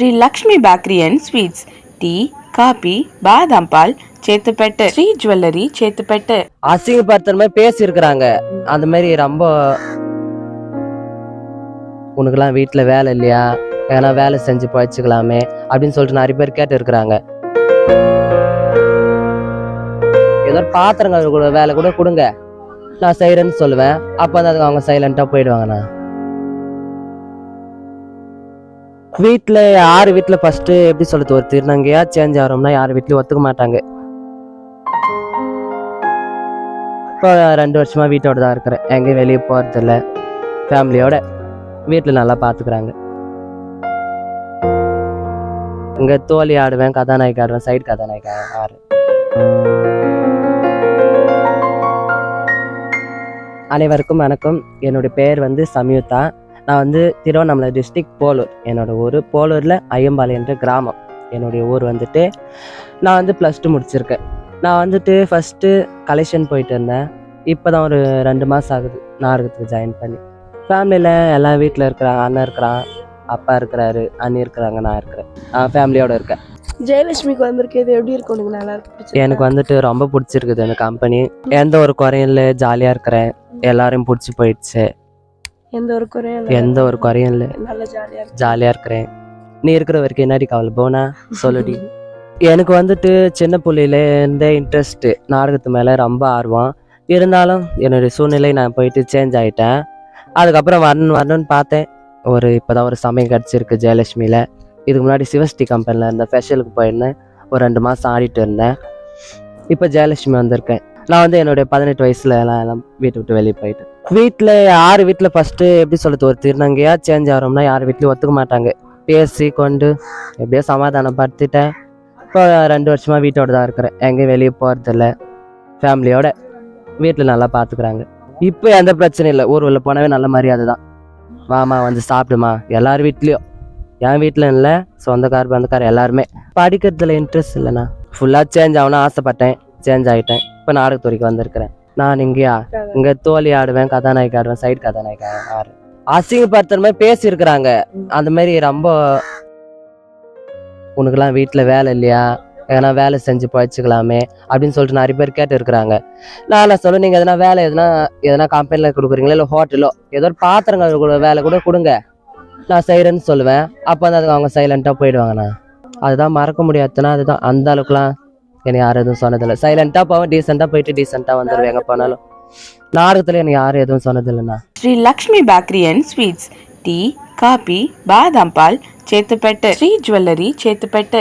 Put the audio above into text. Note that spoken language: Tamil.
Sri Lakshmi bakery and sweets tea coffee badam Paul చేతుపెట్టు Shri jewellery చేతుపెట్టు அசிங்கப்படுத்துற மாதிரி பேசியிருக்கிறாங்க அந்த மாதிரி ரொம்ப உனக்கெல்லாம் வீட்டில் வேலை இல்லையா ஏன்னா வேலை செஞ்சு பழச்சிக்கலாமே அப்படின்னு சொல்லிட்டு நிறைய பேர் கேட்டு இருக்கிறாங்க ஏதோ ஒரு பாத்திரம் கழுவ கூட வேலை கூட கொடுங்க நான் செய்கிறேன்னு சொல்லுவேன் அப்போ வந்து அதுக்கு அவங்க சைலண்ட்டாக போயிடுவாங்கண்ணா வீட்டில் யார் வீட்டில் ஃபஸ்ட்டு எப்படி சொல்லுது ஒரு திருநங்கையாக சேஞ்ச் ஆகிறோம்னா யார் வீட்லையும் ஒத்துக்க மாட்டாங்க. இப்போ ரெண்டு வருஷமாக வீட்டோட தான் இருக்கிறேன். எங்கேயும் வெளியே போகிறதில்ல ஃபேமிலியோட வீட்டில் நல்லா பார்த்துக்குறாங்க இங்கே தோழி ஆடுவேன் கதாநாயகி ஆடுவேன் சைடு கதாநாயகி ஆடு அனைவருக்கும் வணக்கம். என்னுடைய பேர் வந்து சம்யுக்தா நான் வந்து திருவண்ணாமலை டிஸ்ட்ரிக்ட் போலூர். என்னோட ஊர் போலூரில் ஐயம்பாளையம் என்ற கிராமம். என்னுடைய ஊர் வந்துட்டு நான் வந்து ப்ளஸ் டூ முடிச்சிருக்கேன். நான் வந்துட்டு ஃபஸ்ட்டு கலெக்ஷன் போயிட்டு இருந்தேன். இப்போ தான் ஒரு ரெண்டு மாதம் ஆகுது. நாடகத்துக்கு ஜாயின் பண்ணி. ஃபேமிலியில் எல்லாம் வீட்டில் இருக்கிறாங்க அண்ணன் இருக்கிறான் அப்பா இருக்கிறாரு அண்ணி இருக்கிறாங்க நான் இருக்கிறேன். நான் ஃபேமிலியோடு இருக்கேன். ஜெயலட்சுமிக்கு வந்திருக்கிறது எப்படி இருக்கும்? உனக்கு நல்லா இருக்கு எனக்கு வந்துட்டு ரொம்ப பிடிச்சிருக்குது அந்த கம்பெனி எந்த ஒரு குறையும் இல்லை ஜாலியாக இருக்கிறேன். எல்லாரையும் பிடிச்சி போயிடுச்சு. எந்த ஒரு குறையும் இல்ல. எந்த ஒரு குறையும் இல்லை. நல்ல ஜாலியா இருக்கு. ஜாலியாக இருக்கிறேன். நீ இருக்கிற வரைக்கும் என்னடி கவலை? போனா சொல்லுடி. எனக்கு வந்துட்டு சின்ன புள்ளையிலேருந்தே இன்ட்ரெஸ்ட்டு நாடகத்து மேலே ரொம்ப ஆர்வம். இருந்தாலும் என்னுடைய சூழ்நிலை நான் போயிட்டு சேஞ்ச் ஆகிட்டேன் அதுக்கப்புறம் வரணும் வரணும்னு பார்த்தேன். ஒரு இப்போ தான் ஒரு சமயம் கிடச்சிருக்கு ஜெயலட்சுமியில். இதுக்கு முன்னாடி சிவஸ்டி கம்பெனியில் இருந்த ஃபெஷலுக்கு போயிருந்தேன். ஒரு ரெண்டு மாதம் ஆடிட்டு இருந்தேன். இப்போ ஜெயலட்சுமி வந்திருக்கேன். நான் வந்து என்னுடைய பதினெட்டு வயசுல எல்லாம் எல்லாம் வீட்டை விட்டு வெளியே போயிட்டேன். வீட்டில் யார் வீட்டில் ஃபஸ்ட்டு எப்படி சொல்கிறது ஒரு திருநங்கையாக சேஞ்ச் ஆகிறோம்னா யார் வீட்லையும் ஒத்துக்க மாட்டாங்க. பேசி கொண்டு எப்படியோ சமாதானப்படுத்திட்டேன். இப்போ ரெண்டு வருஷமாக வீட்டோட தான் இருக்கிறேன். எங்கேயும் வெளியே போகிறதில்ல ஃபேமிலியோட வீட்டில் நல்லா பார்த்துக்குறாங்க இப்போ எந்த பிரச்சனையும் இல்லை. ஊர்வலில் போனவே நல்ல மரியாதை தான். வாமா வந்து சாப்பிடுமா? எல்லார் வீட்லேயும். என் வீட்டில் இல்லை. சொந்தக்கார் பந்தக்கார் எல்லாருமே. படிக்கிறதுல இன்ட்ரெஸ்ட் இல்லைண்ணா. ஃபுல்லாக சேஞ்ச் ஆகணும்னு ஆசைப்பட்டேன். சேஞ்ச் ஆகிட்டேன் இப்போ நாடகத்துறைக்கு வந்திருக்கிறேன். நான் இங்கேயா? இங்கே தோழி ஆடுவேன் கதாநாயகி ஆடுவேன் சைடு கதாநாயகி ஆடுறேன் அசிங்கப்படுத்துற மாதிரி பேசியிருக்கிறாங்க. அந்த மாதிரி ரொம்ப உனக்கெல்லாம் வீட்டில் வேலை இல்லையா? ஏன்னா வேலை செஞ்சு பழச்சிக்கலாமே அப்படின்னு சொல்லிட்டு நிறைய பேர் கேட்டு இருக்கிறாங்க நான் நான் சொல்ல நீங்கள் எதனா வேலை எதனா எதனா கம்பெனியில் கொடுக்குறீங்களா? இல்லை ஹோட்டலோ? ஏதோ ஒரு பாத்திரம் கழுவ கூட வேலை கூட கொடுங்க. நான் செய்கிறேன்னு சொல்லுவேன். அப்போ வந்து அவங்க சைலண்ட்டாக போயிடுவாங்கண்ணா. அதுதான் மறக்க முடியாதுன்னா அதுதான். அந்த அளவுக்குலாம் என்னை யாரும் எதுவும் சொன்னதில்லை. சைலண்டாக போவேன் டீசெண்டாக போயிட்டு டீசெண்டாக வந்துடுவேன் எங்கே போனாலும். நாடகத்தில் எனக்கு யாரும் எதுவும் சொன்னதில்லைண்ணா. Shri Lakshmi bakery and sweets tea coffee பாதாம் பால் சேத்துப்பேட்டு. ஸ்ரீ ஜுவல்லரி சேத்துப்பேட்டு.